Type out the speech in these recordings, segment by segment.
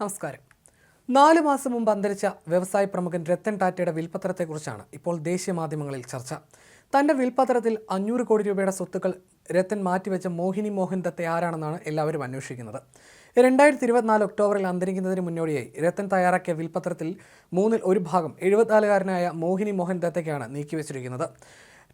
നമസ്കാരം. നാല് മാസം മുമ്പ് അന്തരിച്ച വ്യവസായ പ്രമുഖൻ രത്തൻ ടാറ്റയുടെ വിൽപ്പത്രത്തെക്കുറിച്ചാണ് ഇപ്പോൾ ദേശീയ മാധ്യമങ്ങളിൽ ചർച്ച. തന്റെ വിൽപ്പത്രത്തിൽ അഞ്ഞൂറ് കോടി രൂപയുടെ സ്വത്തുക്കൾ രത്തൻ മാറ്റിവെച്ച മോഹിനി മോഹൻ ദത്തെ ആരാണെന്നാണ് എല്ലാവരും അന്വേഷിക്കുന്നത്. രണ്ടായിരത്തി ഇരുപത്തിനാല് ഒക്ടോബറിൽ അന്തരിക്കുന്നതിന് മുന്നോടിയായി രത്തൻ തയ്യാറാക്കിയ വിൽപ്പത്രത്തിൽ മൂന്നിൽ ഒരു ഭാഗം എഴുപത്തിനാലുകാരനായ മോഹിനി മോഹൻ ദത്തയ്ക്കാണ് നീക്കിവെച്ചിരിക്കുന്നത്.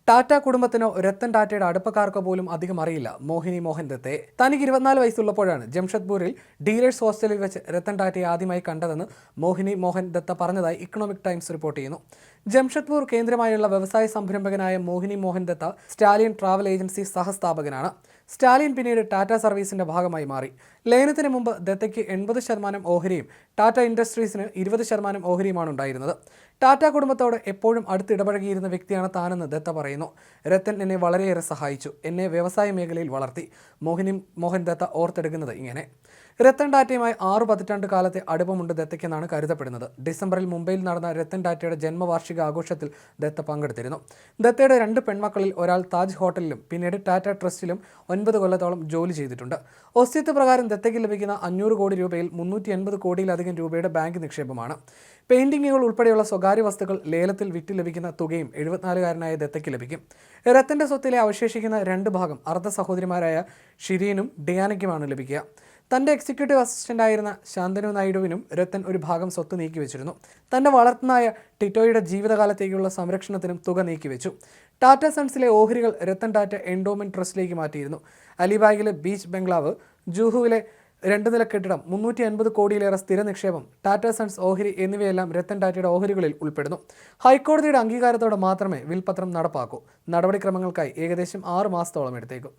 ടാറ്റ കുടുംബത്തിനോ രത്തൻ ടാറ്റയുടെ അടുപ്പക്കാർക്കോ പോലും അധികം അറിയില്ല. മോഹിനി മോഹൻ ദത്തെ തനിക്ക് ഇരുപത്തിനാല് വയസ്സുള്ളപ്പോഴാണ് ജംഷഡ്പൂരിൽ ഡീലേഴ്സ് ഹോസ്റ്റലിൽ വെച്ച് രത്തൻ ടാറ്റയെ ആദ്യമായി കണ്ടതെന്ന് മോഹിനി മോഹൻ ദത്ത പറഞ്ഞതായി ഇക്കണോമിക് ടൈംസ് റിപ്പോർട്ട് ചെയ്യുന്നു. ജംഷഡ്പൂർ കേന്ദ്രമായുള്ള വ്യവസായ സംരംഭകനായ Mohini Mohan Datta Stallion travel agency സഹസ്ഥാപകനാണ്. Stallion പിന്നീട് ടാറ്റ സർവീസിന്റെ ഭാഗമായി മാറി. ലയനത്തിന് മുമ്പ് ദത്തയ്ക്ക് എൺപത് ശതമാനം ഓഹരിയും ടാറ്റ ഇൻഡസ്ട്രീസിന് ഇരുപത് ശതമാനം ഓഹരിയുമാണ് ഉണ്ടായിരുന്നത്. ടാറ്റ കുടുംബത്തോട് എപ്പോഴും അടുത്തിടപഴകിയിരുന്ന വ്യക്തിയാണ് താനെന്ന് ദത്ത പറയുന്നു. രത്തൻ എന്നെ വളരെയേറെ സഹായിച്ചു. എന്നെ വ്യവസായ മേഖലയിൽ വളർത്തി. മോഹിനി മോഹൻ ദത്ത ഓർത്തെടുക്കുന്നത് ഇങ്ങനെ. രത്തൻ ടാറ്റയുമായി ആറു പതിറ്റാണ്ട് കാലത്തെ അടുപ്പമുണ്ട് ദത്തയ്ക്കെന്നാണ് കരുതപ്പെടുന്നത്. ഡിസംബറിൽ മുംബൈയിൽ നടന്ന രത്തൻ ടാറ്റയുടെ ജന്മവാർഷിക ആഘോഷത്തിൽ ദത്ത പങ്കെടുത്തിരുന്നു. ദത്തയുടെ രണ്ട് പെൺമക്കളിൽ ഒരാൾ താജ് ഹോട്ടലിലും പിന്നീട് ടാറ്റ ട്രസ്റ്റിലും ഒൻപത് കൊല്ലത്തോളം ജോലി ചെയ്തിട്ടുണ്ട്. ഒസ്തിത്വ പ്രകാരം ദത്തയ്ക്ക് ലഭിക്കുന്ന അഞ്ഞൂറ് കോടി രൂപയിൽ മുന്നൂറ്റി എൺപത് കോടിയിലധികം രൂപയുടെ ബാങ്ക് നിക്ഷേപമാണ്. പെയിന്റിങ്ങുകൾ ഉൾപ്പെടെയുള്ള സ്വകാര്യ വസ്തുക്കൾ ലേലത്തിൽ വിറ്റ് ലഭിക്കുന്ന തുകയും എഴുപത്തിനാലുകാരനായ ദത്തയ്ക്ക് ലഭിക്കും. രത്തന്റെ സ്വത്തിലെ അവശേഷിക്കുന്ന രണ്ട് ഭാഗം അർദ്ധ സഹോദരിമാരായ ഷിരീനും ഡിയാനയ്ക്കുമാണ് ലഭിക്കുക. തന്റെ എക്സിക്യൂട്ടീവ് അസിസ്റ്റന്റായിരുന്ന ശാന്തനു നായിഡുവിനും രത്തൻ ഒരു ഭാഗം സ്വത്ത് നീക്കിവെച്ചിരുന്നു തന്റെ വളർത്തുനായ ടിറ്റോയുടെ ജീവിതകാലത്തേക്കുള്ള സംരക്ഷണത്തിനും തുക നീക്കിവെച്ചു ടാറ്റ സൺസിലെ ഓഹരികൾ രത്തൻ ടാറ്റ എൻഡോമെന്റ് ട്രസ്റ്റിലേക്ക് മാറ്റിയിരുന്നു. അലിബാഗിലെ ബീച്ച് ബംഗ്ലാവ് ജൂഹുവിലെ രണ്ട് നില കെട്ടിടം മുന്നൂറ്റി അൻപത് കോടിയിലേറെ സ്ഥിര നിക്ഷേപം ടാറ്റ സൺസ് ഓഹരി എന്നിവയെല്ലാം രത്തൻ ടാറ്റയുടെ ഓഹരികളിൽ ഉൾപ്പെടുന്നു. ഹൈക്കോടതിയുടെ അംഗീകാരത്തോടെ മാത്രമേ വിൽപത്രം നടപ്പാക്കൂ. നടപടിക്രമങ്ങൾക്കായി ഏകദേശം ആറ് മാസത്തോളം എടുത്തേക്കും.